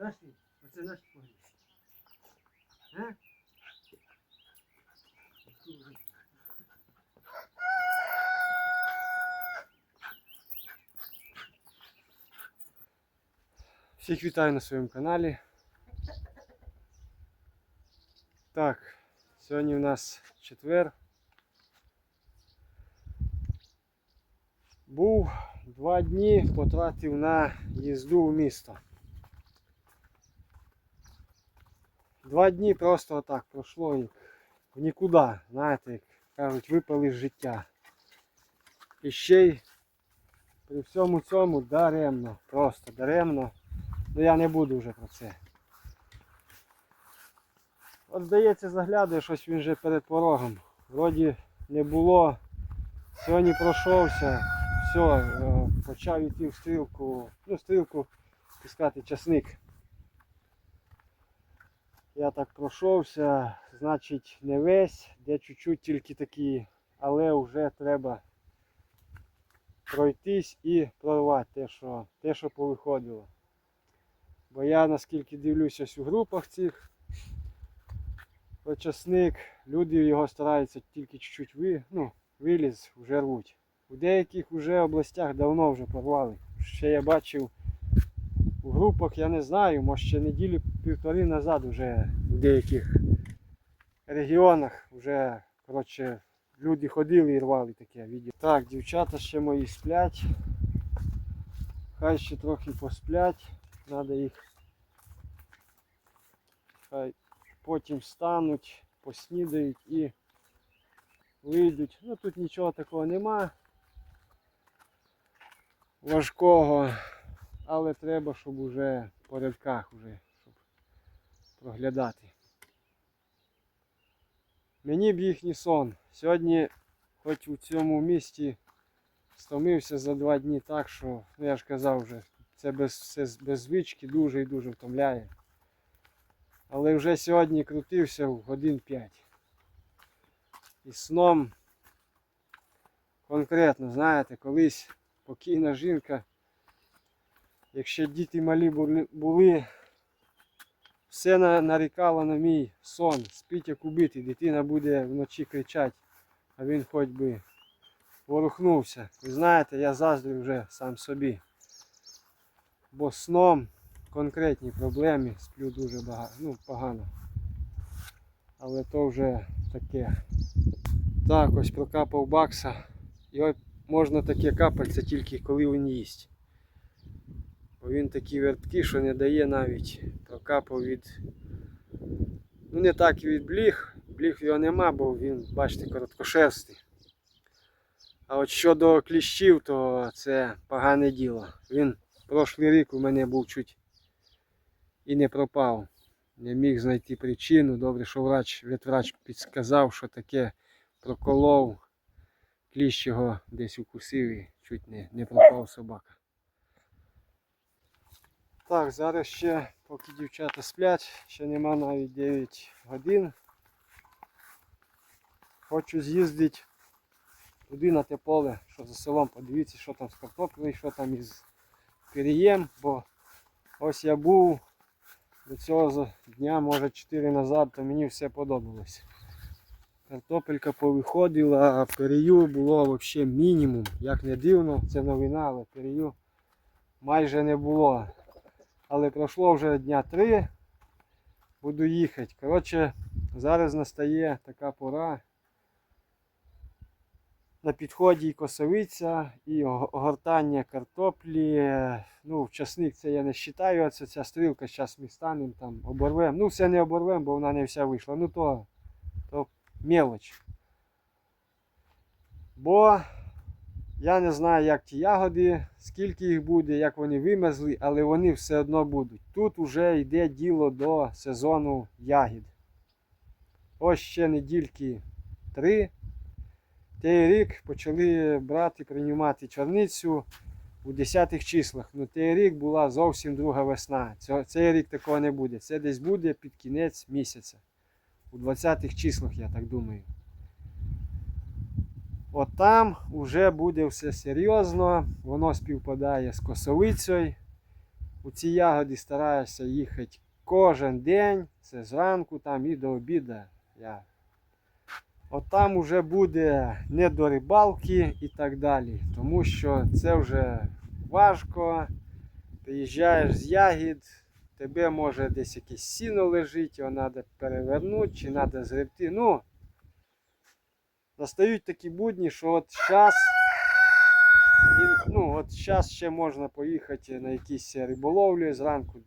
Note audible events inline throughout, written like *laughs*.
Наш ти? Оце наш погріб. А? Всіх вітаю на своєму каналі. Так, сьогодні у нас четвер. Був два дні, потратив на їзду в місто. Два дні просто отак пройшло і в нікуди, знаєте, як кажуть, випали з життя. І ще й при всьому цьому даремно, просто даремно. Ну я не буду вже про це. От здається, заглядає щось він вже перед порогом. Вроді не було. Сьогодні пройшовся, все, е, почав йти в стрілку, ну, стрілку піскати часник. Я так пройшовся, значить не весь, де чуть-чуть тільки такі, але вже треба пройтись і прорвати те, що, те, що повиходило. Бо я наскільки дивлюся у групах цих про часник, люди його стараються тільки чуть-чуть ви, ну, виліз, вже рвуть. У деяких вже областях давно вже порвали. Ще я бачив у групах, я не знаю, може ще неділі півтори назад вже у деяких регіонах вже коротше, люди ходили і рвали таке відео. Так, дівчата ще мої сплять. Хай ще трохи посплять. Треба їх. Хай потім встануть, поснідають і вийдуть. Ну тут нічого такого нема. Важкого. Але треба, щоб уже по рядках щоб проглядати. Мені б їхній сон. Сьогодні, хоч у цьому місті, стомився за два дні так, що, ну я ж казав вже, це без, все без звички дуже і дуже втомляє. Але вже сьогодні крутився в годин 5. І сном конкретно, знаєте, колись покійна жінка, якщо діти малі були все нарікало на мій сон, спіть як убитий, дитина буде вночі кричати, а він хоч би ворухнувся. Ви знаєте, я заздрю вже сам собі. Бо сном конкретні проблеми, сплю дуже багато, ну, погано. Але то вже таке. Так, ось прокапав бакса. І от можна таке капати, це тільки коли він їсть. Бо він такий верткий, що не дає навіть прокапав від. Ну не так і від бліг. Бліг його нема, бо він, бачите, короткошерстий. А от щодо кліщів, то це погане діло. Він прошлий рік у мене був чуть і не пропав. Не міг знайти причину. Добре, що врач, ветврач підсказав, що таке проколов. Кліщ його десь укусив і чуть не, не пропав собака. Так, зараз ще, поки дівчата сплять, ще нема навіть 9 годин. Хочу з'їздити туди на те поле, що за селом, подивіться, що там з картоплею, що там із пір'єм, бо ось я був до цього дня, може 4 назад, то мені все подобалось. Картопелька повиходила, а перію було взагалі мінімум. Як не дивно, це новина, але перію майже не було. Але пройшло вже дня три. Буду їхати. Коротше, зараз настає така пора. На підході і косовиця, і ого- огортання картоплі. Ну, часник це я не вважаю, це ця стрілка, зараз ми станемо там, оборвемо. Ну, все не оборвемо, бо вона не вся вийшла. Ну то, то мелоч. Бо я не знаю, як ті ягоди, скільки їх буде, як вони вимерзли, але вони все одно будуть. Тут вже йде діло до сезону ягід. Ось ще недільки три. Той рік почали брати, приймати чорницю у 10-х числах. Ну той рік була зовсім друга весна. Цей рік такого не буде. Це десь буде під кінець місяця. У 20-х числах, я так думаю. От там вже буде все серйозно, воно співпадає з косовицею. у ці ягоди стараюся їхати кожен день, це зранку там і до обіду. Я. От там вже буде не до рибалки і так далі. Тому що це вже важко. Приїжджаєш з ягід, тебе може десь якесь сіно лежить, його треба перевернути чи треба згребти. Ну, настають такі будні, що от час, ну, от час ще можна поїхати на якісь риболовлі зранку.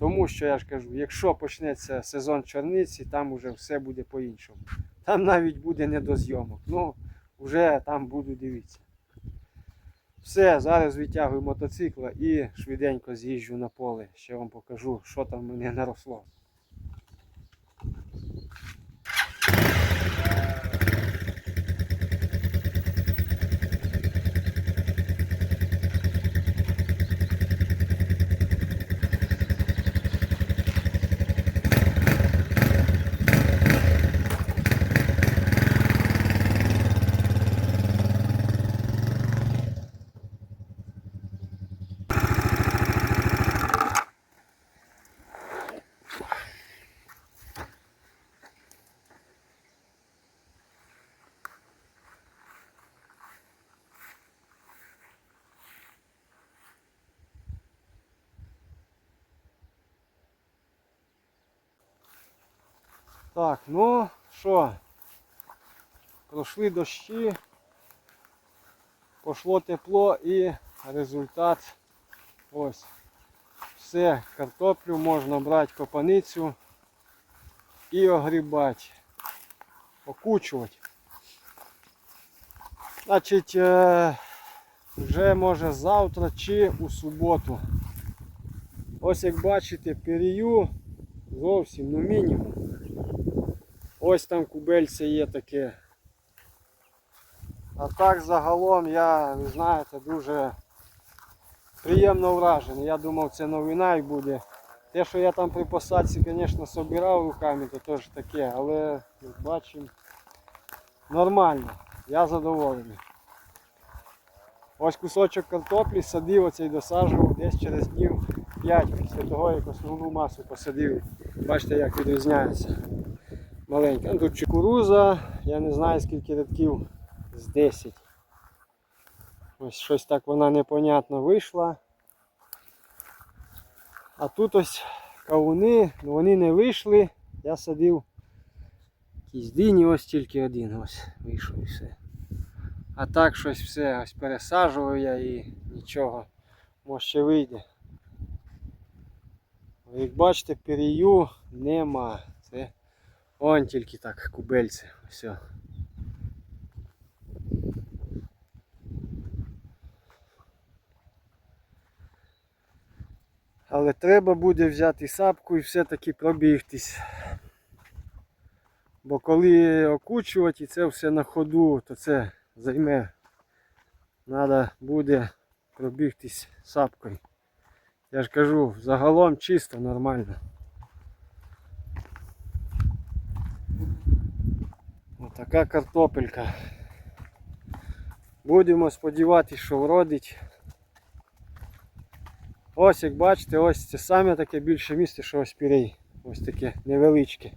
Тому що я ж кажу, якщо почнеться сезон чорниці, там вже все буде по-іншому. Там навіть буде не до зйомок. Ну, вже там буду дивитися. Все, зараз відтягую мотоцикла і швиденько з'їжджу на поле. Ще вам покажу, що там мене наросло. Так, ну що, пройшли дощі, пішло тепло і результат ось. Все, картоплю можна брати копаницю і огрібати, окучувати. Значить, е, вже може завтра чи у суботу. Ось як бачите, перію зовсім ну мінімум. Ось там кубельце є таке. А так загалом я, ви знаєте, дуже приємно вражений. Я думав це новина і буде. Те, що я там при посадці, звісно, собирав руками, то теж таке, але як бачимо, нормально. Я задоволений. Ось кусочок картоплі садив оцей досаджував десь через днів 5 після того, як основну масу посадив. Бачите, як відрізняється. Маленька. Ну, Тут кукуруза, я не знаю скільки рядків з 10. Ось щось так вона непонятно вийшла. А тут ось кавуни, ну вони не вийшли. Я садив якісь дині, ось тільки один ось вийшов і все. А так щось все ось пересаджував я і нічого. Може ще вийде. Як бачите, перію нема. Он тільки так кубельце. Все. Але треба буде взяти сапку і все-таки пробігтись. Бо коли окучувати і це все на ходу, то це займе. Треба буде пробігтись сапкою. Я ж кажу, загалом чисто, нормально. Отака картопелька. Будемо сподіватися, що вродить. Ось як бачите, ось це саме таке більше місце, що ось пірей. Ось таке невеличке.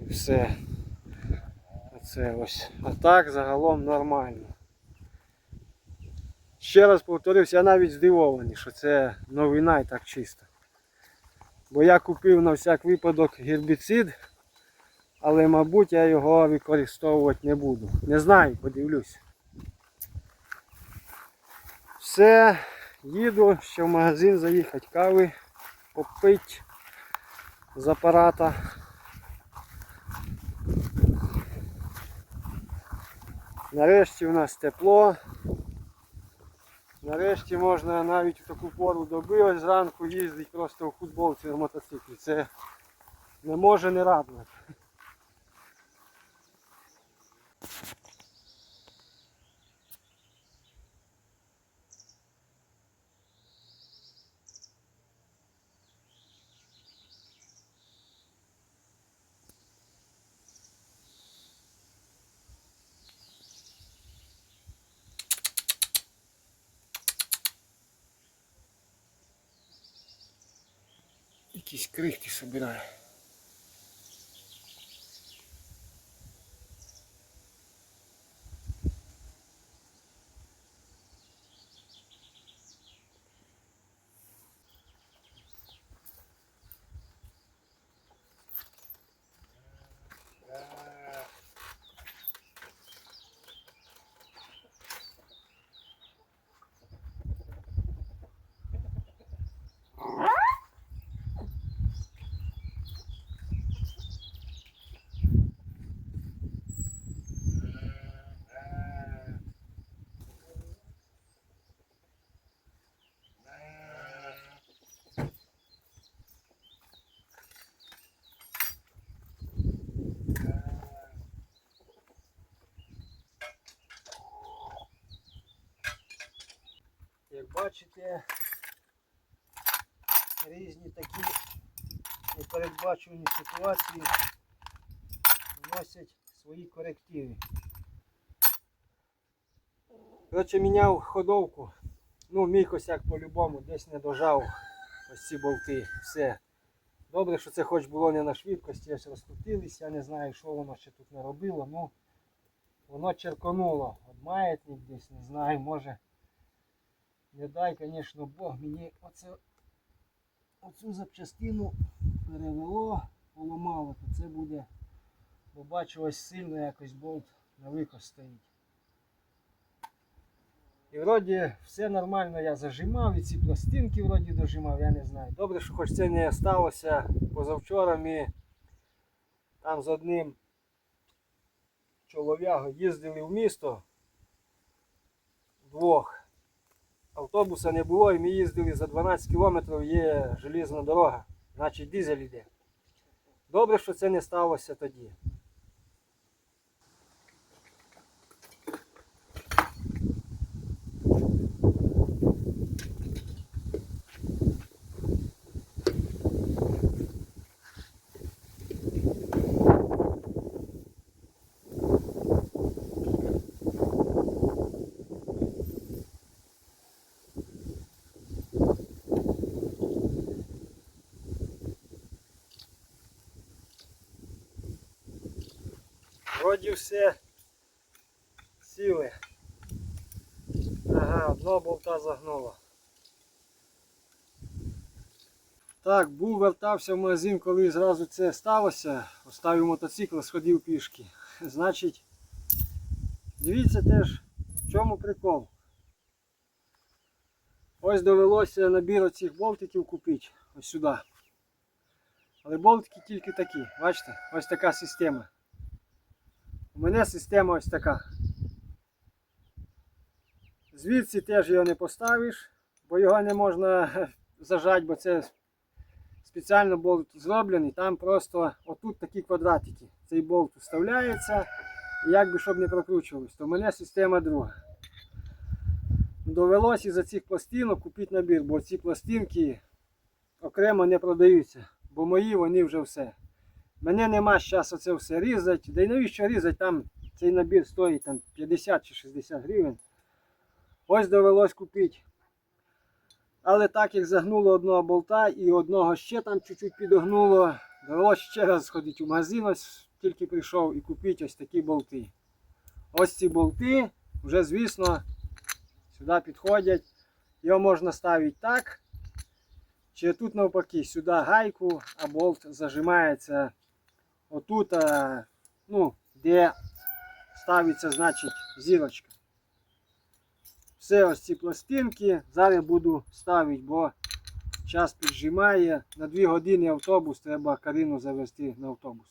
І все. Оце ось. А так загалом нормально. Ще раз повторюсь, я навіть здивований, що це новина і так чисто. Бо я купив на всяк випадок гербіцид, але мабуть я його використовувати не буду. Не знаю, подивлюсь. Все, їду ще в магазин заїхати кави, попити з апарата. Нарешті у нас тепло. Нарешті можна навіть в таку пору доби ось зранку їздити просто в футболці на мотоциклі. Це не може не радувати. Крихти собираю. Як бачите, різні такі непередбачувані ситуації вносять свої корективи. Коротше, міняв ходовку. Ну, мій косяк по-любому десь не дожав ось ці болти. Все. Добре, що це хоч було не на швидкості, ось розкрутились, я не знаю, що воно ще тут не робило, ну воно черконуло. От десь, не знаю, може. Не дай, звісно, Бог мені оце, оцю запчастину перевело, поламало, то це буде, бо бачу ось сильно якось болт на викос стоїть. І вроді все нормально я зажимав, і ці пластинки вроді дожимав, я не знаю. Добре, що хоч це не сталося позавчора ми там з одним чолов'ягом їздили в місто вдвох автобуса не було і ми їздили за 12 кілометрів, є желізна дорога, значить дизель йде. Добре, що це не сталося тоді. Вроді все сіли. Ага, одного болта загнуло. Так, був вертався в магазин, коли зразу це сталося. Оставив мотоцикл, сходив пішки. *laughs* Значить, дивіться теж, в чому прикол. Ось довелося набір оцих болтиків купити. Ось сюди. Але болтики тільки такі. Бачите? Ось така система. У мене система ось така. Звідси теж його не поставиш, бо його не можна *laughs* зажати, бо це спеціально болт зроблений. Там просто отут такі квадратики. Цей болт вставляється. Як би щоб не прокручувалось, то в мене система друга. Довелося із-за цих пластинок купити набір, бо ці пластинки окремо не продаються, бо мої вони вже все. Мене нема часу це все різати. Да й навіщо різати? Там цей набір стоїть там 50 чи 60 гривень. Ось довелось купити. Але так як загнуло одного болта і одного ще там чуть-чуть підогнуло, довелося ще раз сходити в магазин, ось тільки прийшов і купити ось такі болти. Ось ці болти вже, звісно, сюди підходять. Його можна ставити так. Чи тут навпаки, сюди гайку, а болт зажимається отут, ну, де ставиться, значить, зірочка. Все ось ці пластинки зараз буду ставити, бо час піджимає. На 2 години автобус, треба Карину завести на автобус.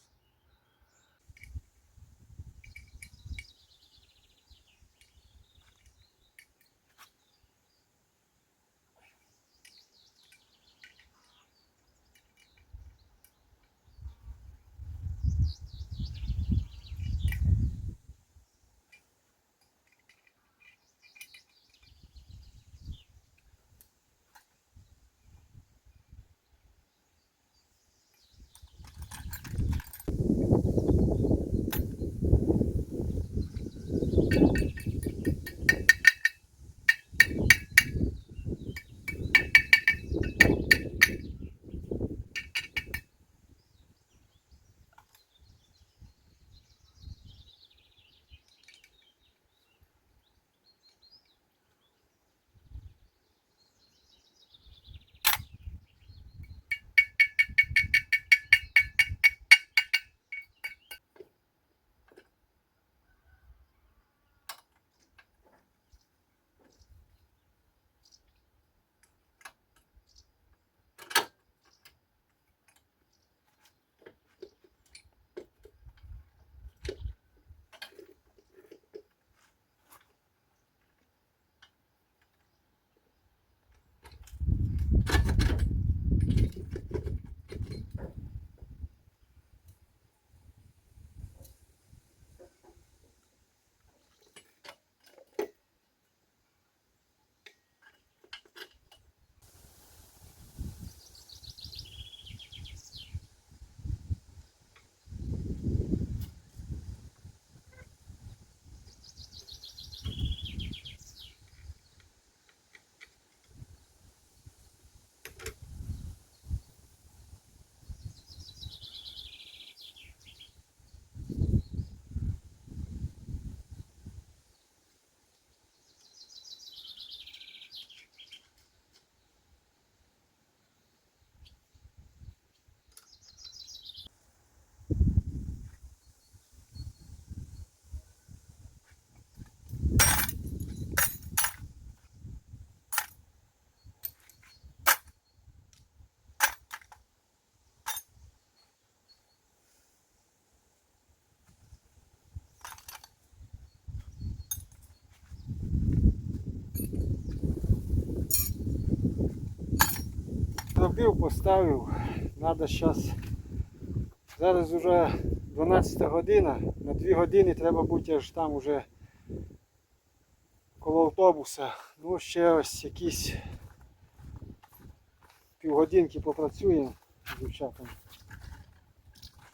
Посадив, поставив. Надо зараз. Зараз вже 12 година. На 2 години треба бути аж там уже коло автобуса. Ну ще ось якісь півгодинки попрацюємо з дівчатами.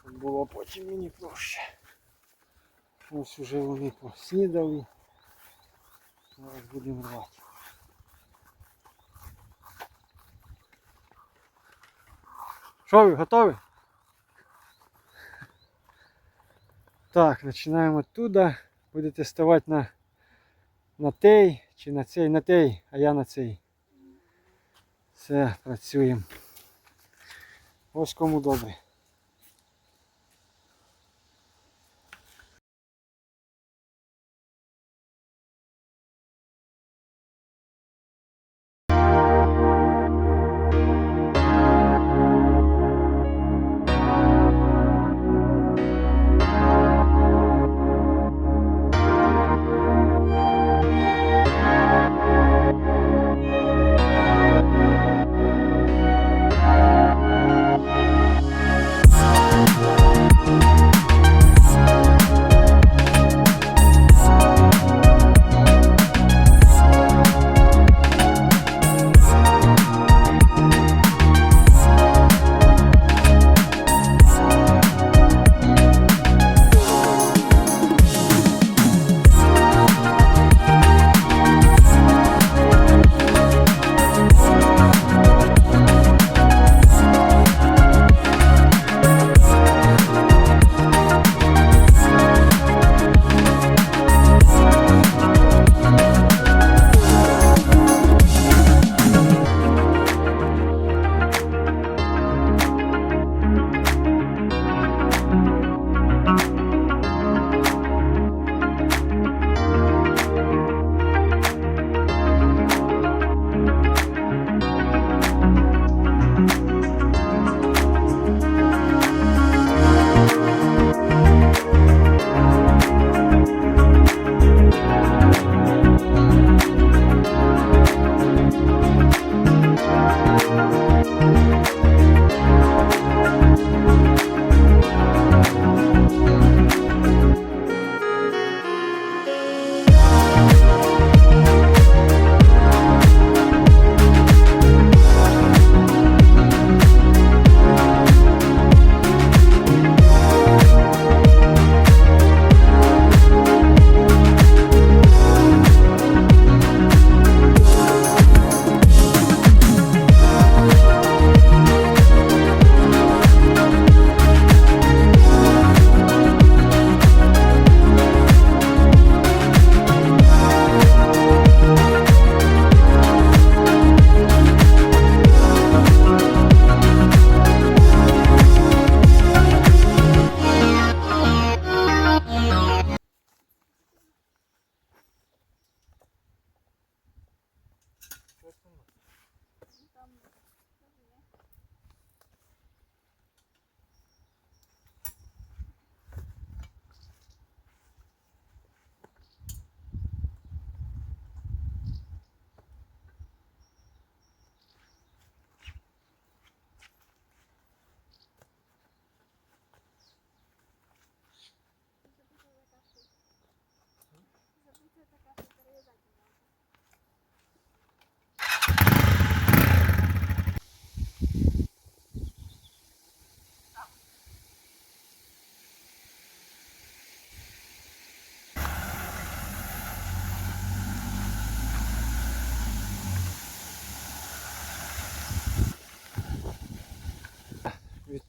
Щоб було потім мені проще. Ось уже вони поснідали. Зараз будемо рвати. Що ви, готові? Так, починаємо оттуда. Будете ставати на, на той чи на цей, на той, а я на цей. Все, працюємо. Ось кому добре. 감사합니다.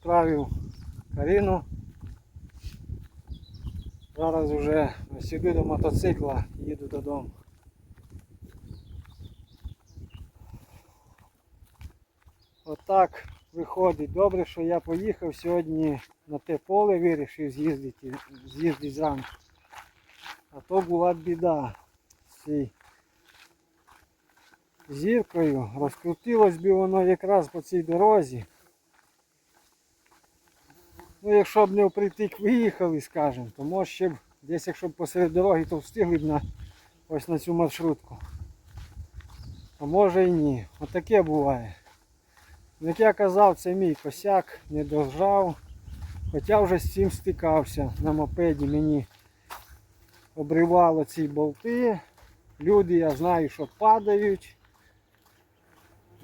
Відправив Карину. Зараз вже сіду до мотоцикла і їду додому. Отак виходить. Добре, що я поїхав сьогодні на те поле, вирішив з'їздити, з'їздити зранку. А то була біда з цією зіркою. Розкрутилось би воно якраз по цій дорозі. Ну, якщо б не впритик виїхали, скажімо, то може ще б десь, якщо б посеред дороги, то встигли б на ось на цю маршрутку. А може і ні. Отаке буває. Як я казав, це мій косяк, не дожав. Хоча вже з цим стикався. На мопеді мені обривало ці болти. Люди, я знаю, що падають.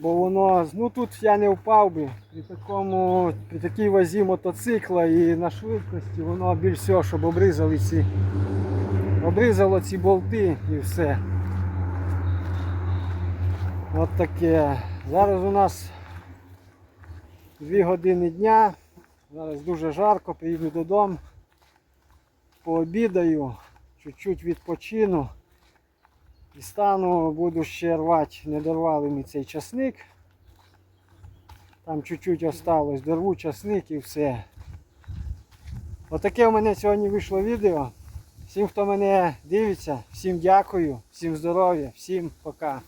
Бо воно, ну тут я не впав би. При такому, при такій вазі мотоцикла і на швидкості воно більш всього, щоб обрізали ці, обрізало ці болти і все. От таке. Зараз у нас 2 години дня. Зараз дуже жарко, приїду додому, пообідаю, чуть-чуть відпочину. І стану, буду ще рвати, не дорвали ми цей часник. Там чуть-чуть осталось, дорву часник і все. Отаке у мене сьогодні вийшло відео. Всім, хто мене дивиться, всім дякую, всім здоров'я, всім пока.